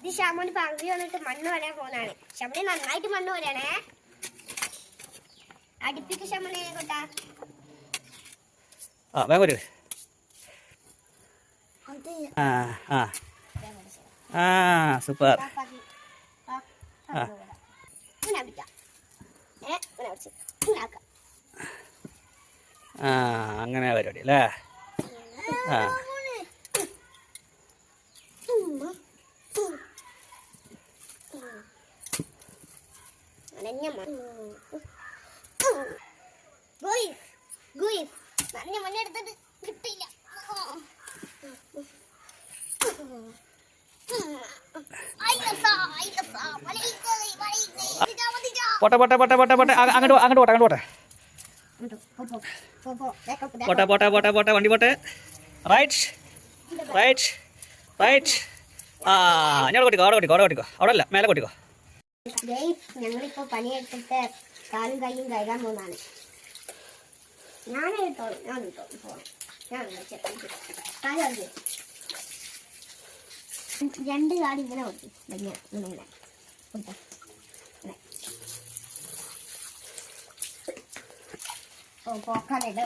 ഇത് ഷാമോന് പകുതി വന്നിട്ട് മണ്ണ് വരാൻ പോകുന്നതാണ്. ശ്യാമണി നന്നായിട്ട് മണ്ണ് വരണേ. അടുപ്പിക്ക് ശ്യാമണി കൊട്ടാ. ആ വേഗം വരൂ. അത് ആ ആ. ആ സൂപ്പർ. ആ അങ്ങനെ പരിപാടി അല്ലേ? ആ. നനഞ്ഞ നനഞ്ഞ മണ്ണ് എടുത്തിട്ട് കിട്ടില്ല. പോട്ടെ പോട്ടെ പോട്ടെ പോട്ടെ പോട്ടെ. അങ്ങോട്ട് അങ്ങോട്ട് പോട്ടെ അങ്ങോട്ട് പോട്ടെ. പോട്ടെ പോട്ടെ പോട്ടെ പോട്ടെ. വണ്ടി പോട്ടെ. റൈറ്റ് റൈറ്റ് റൈറ്റ് ആ ഞാൻ അവിടെ കൊട്ടിക്കോ അവിടെ കൊട്ടിക്കോ അവിടെ അല്ല മേലെ കൊട്ടിക്കോ. ഞങ്ങളിപ്പോ പണിയെടുത്തിട്ട് കാലും കൈയും കഴുകാൻ പോകുന്നതാണ് ഞാൻ എടുത്തോളൂ ഞാൻ എടുത്തോളൂ പോണം. ഞാൻ കാലം രണ്ട് കാട് ഇങ്ങനെ കൊടുത്തു ഇങ്ങനെ ഇങ്ങനെ. കൊടുത്തോ. ഓ കാലം.